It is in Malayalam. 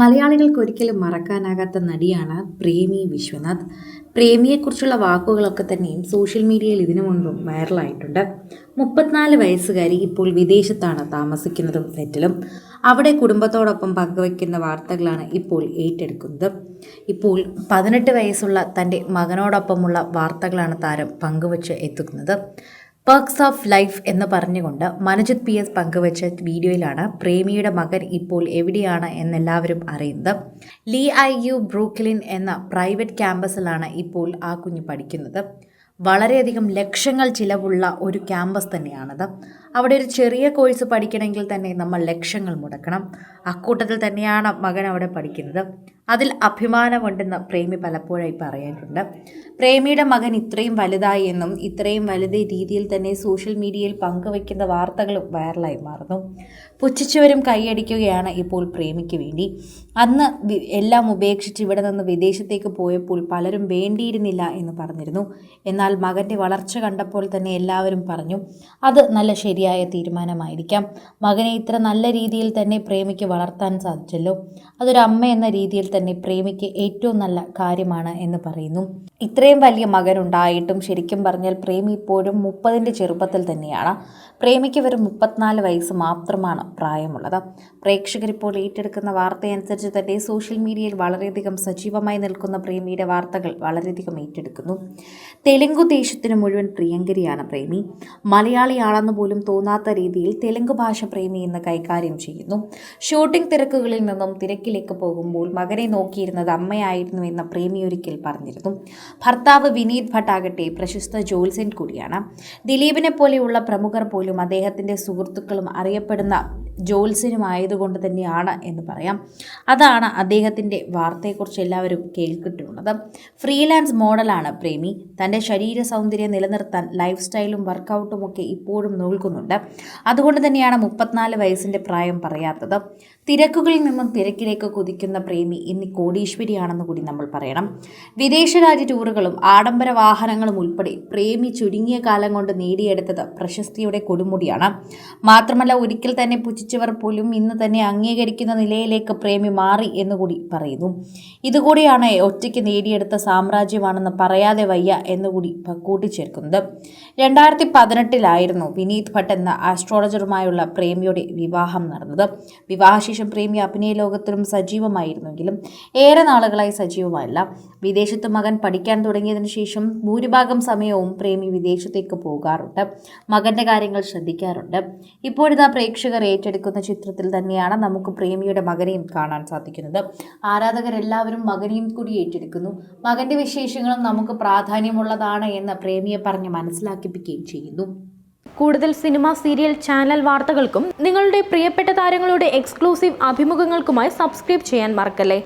മലയാളികൾക്ക് ഒരിക്കലും മറക്കാനാകാത്ത നടിയാണ് പ്രേമി വിശ്വനാഥ്. പ്രേമിയെക്കുറിച്ചുള്ള വാക്കുകളൊക്കെ തന്നെയും സോഷ്യൽ മീഡിയയിൽ ഇതിനു മുൻപും വൈറലായിട്ടുണ്ട്. മുപ്പത്തിനാല് വയസ്സുകാരി ഇപ്പോൾ വിദേശത്താണ് താമസിക്കുന്നതും സെറ്റിലും അവിടെ കുടുംബത്തോടൊപ്പം പങ്കുവയ്ക്കുന്ന വാർത്തകളാണ് ഇപ്പോൾ ഏറ്റെടുക്കുന്നത്. ഇപ്പോൾ പതിനെട്ട് വയസ്സുള്ള തന്റെ മകനോടൊപ്പമുള്ള വാർത്തകളാണ് താരം പങ്കുവച്ച് എത്തുന്നത്. പേർക്സ് ഓഫ് ലൈഫ് എന്ന് പറഞ്ഞുകൊണ്ട് മനജിത് പി എസ് പങ്കുവച്ച വീഡിയോയിലാണ് പ്രേമിയുടെ മകൻ ഇപ്പോൾ എവിടെയാണ് എന്നെല്ലാവരും അറിയുന്നത്. ലീ ഐ യു ബ്രൂക്ലിൻ എന്ന പ്രൈവറ്റ് ക്യാമ്പസിലാണ് ഇപ്പോൾ ആ കുഞ്ഞ് പഠിക്കുന്നത്. വളരെയധികം ലക്ഷങ്ങൾ ചിലവുള്ള ഒരു ക്യാമ്പസ് തന്നെയാണത്. അവിടെ ഒരു ചെറിയ കോഴ്സ് പഠിക്കണമെങ്കിൽ തന്നെ നമ്മൾ ലക്ഷങ്ങൾ മുടക്കണം. അക്കൂട്ടത്തിൽ തന്നെയാണ് മകൻ അവിടെ പഠിക്കുന്നത്. അതിൽ അഭിമാനമുണ്ടെന്ന് പ്രേമി പലപ്പോഴായി പറയാറുണ്ട്. പ്രേമിയുടെ മകൻ ഇത്രയും വലുതായി എന്നും ഇത്രയും വലുത് രീതിയിൽ തന്നെ സോഷ്യൽ മീഡിയയിൽ പങ്കുവയ്ക്കുന്ന വാർത്തകളും വൈറലായി മാറുന്നു. പുച്ഛിച്ചവരും കൈയടിക്കുകയാണ് ഇപ്പോൾ പ്രേമിക്ക് വേണ്ടി. അന്ന് എല്ലാം ഉപേക്ഷിച്ച് ഇവിടെ നിന്ന് വിദേശത്തേക്ക് പോയപ്പോൾ പലരും വേണ്ടിയിരുന്നില്ല എന്ന് പറഞ്ഞിരുന്നു. എന്നാൽ മകന്റെ വളർച്ച കണ്ടപ്പോൾ തന്നെ എല്ലാവരും പറഞ്ഞു അത് നല്ല ശരിയായ തീരുമാനമായിരിക്കാം. മകനെ ഇത്ര നല്ല രീതിയിൽ തന്നെ പ്രേമിക്ക് വളർത്താൻ സാധിച്ചല്ലോ. അതൊരു അമ്മ എന്ന രീതിയിൽ തന്നെ പ്രേമിക്ക് ഏറ്റവും നല്ല കാര്യമാണ് എന്ന് പറയുന്നു. ഇത്രയും വലിയ മകനുണ്ടായിട്ടും ശരിക്കും പറഞ്ഞാൽ പ്രേമി ഇപ്പോഴും മുപ്പതിന്റെ ചെറുപ്പത്തിൽ തന്നെയാണ്. പ്രേമിക്ക് വെറും മുപ്പത്തിനാല് വയസ്സ് മാത്രമാണ് പ്രായമുള്ളത്. പ്രേക്ഷകരിപ്പോൾ ഏറ്റെടുക്കുന്ന വാർത്തയനുസരിച്ച് തന്നെ സോഷ്യൽ മീഡിയയിൽ വളരെയധികം സജീവമായി നിൽക്കുന്ന പ്രേമിയുടെ വാർത്തകൾ വളരെയധികം ഏറ്റെടുക്കുന്നു. തെലുങ്കു ദേശത്തിന് മുഴുവൻ പ്രിയങ്കരിയാണ് പ്രേമി. മലയാളിയാണെന്ന് പോലും തോന്നാത്ത രീതിയിൽ തെലുങ്ക് ഭാഷ പ്രേമി എന്ന് കൈകാര്യം ചെയ്യുന്നു. ഷൂട്ടിംഗ് തിരക്കുകളിൽ നിന്നും തിരക്കിലേക്ക് പോകുമ്പോൾ മകനെ നോക്കിയിരുന്നത് അമ്മയായിരുന്നു എന്ന പ്രേമി ഒരിക്കൽ പറഞ്ഞിരുന്നു. ഭർത്താവ് വിനീത് ഭട്ടാകട്ടെ പ്രശസ്ത ജോത്സ്യൻ കൂടിയാണ്. ദിലീപിനെ പോലെയുള്ള പ്രമുഖർ പോലും അദ്ദേഹത്തിന്റെ സുഹൃത്തുക്കളും അറിയപ്പെടുന്ന ജോത്സ്യനുമായതുകൊണ്ട് തന്നെയാണ് എന്ന് പറയാം. അതാണ് അദ്ദേഹത്തിന്റെ വാർത്തയെക്കുറിച്ച് എല്ലാവരും കേൾക്കിട്ടുള്ളത്. ഫ്രീലാൻസ് മോഡലാണ് പ്രേമി. തന്റെ ശരീര സൗന്ദര്യം നിലനിർത്താൻ ലൈഫ് സ്റ്റൈലും വർക്കൗട്ടും ഒക്കെ ഇപ്പോഴും നോൽക്കുന്നുണ്ട്. അതുകൊണ്ട് തന്നെയാണ് മുപ്പത്തിനാല് വയസ്സിന്റെ പ്രായം പറയാത്തത്. തിരക്കുകളിൽ നിന്നും തിരക്കിലേക്ക് കുതിക്കുന്ന പ്രേമി ഇന്ന് കോടീശ്വരിയാണെന്ന് കൂടി നമ്മൾ പറയണം. വിദേശ രാജ്യ ടൂറുകളും ആഡംബര വാഹനങ്ങളും ഉൾപ്പെടെ പ്രേമി ചുരുങ്ങിയ കാലം കൊണ്ട് നേടിയെടുത്തത് പ്രശസ്തിയുടെ കൊടുമുടിയാണ്. മാത്രമല്ല ഒരിക്കൽ തന്നെ പുച്ഛിച്ചവർ പോലും ഇന്ന് തന്നെ അംഗീകരിക്കുന്ന നിലയിലേക്ക് പ്രേമി മാറി എന്നുകൂടി പറയുന്നു. ഇതുകൂടിയാണ് ഒറ്റയ്ക്ക് നേടിയെടുത്ത സാമ്രാജ്യമാണെന്ന് പറയാതെ വയ്യ എന്നുകൂടി കൂടി കൂട്ടിച്ചേർക്കുന്നത്. രണ്ടായിരത്തി പതിനെട്ടിലായിരുന്നു വിനീത് ഭട്ട് എന്ന ആസ്ട്രോളജറുമായുള്ള പ്രേമിയുടെ വിവാഹം നടന്നത്. വിവാഹശേഷം പ്രേമി അഭിനയ ലോകത്തിലും സജീവമായിരുന്നെങ്കിലും ഏറെ നാളുകളായി സജീവമല്ല. വിദേശത്ത് മകൻ പഠിക്കാൻ തുടങ്ങിയതിനു ശേഷം ഭൂരിഭാഗം സമയവും പ്രേമി വിദേശത്തേക്ക് പോകാറുണ്ട്. മകന്റെ കാര്യങ്ങൾ ശ്രദ്ധിക്കാറുണ്ട്. ഇപ്പോഴിതാ പ്രേക്ഷകർ ഏറ്റെടുക്കുന്ന ചിത്രത്തിൽ തന്നെയാണ് നമുക്ക് പ്രേമിയുടെ മകനെയും കാണാൻ സാധിക്കുന്നത്. ആരാധകരെല്ലാവരും മകനെയും കൂടി ഏറ്റെടുക്കുന്നു. മകന്റെ വിശേഷങ്ങളും നമുക്ക് പ്രാധാന്യമുള്ളതാണ് എന്ന് പ്രേമിയെ പറഞ്ഞ് മനസ്സിലാക്കിപ്പിക്കുകയും ചെയ്യുന്നു. കൂടുതൽ സിനിമ സീരിയൽ ചാനൽ വാർത്തകൾക്കും നിങ്ങളുടെ പ്രിയപ്പെട്ട താരങ്ങളുടെ എക്സ്ക്ലൂസീവ് അഭിമുഖങ്ങൾക്കുമായി സബ്സ്ക്രൈബ് ചെയ്യാൻ മറക്കല്ലേ?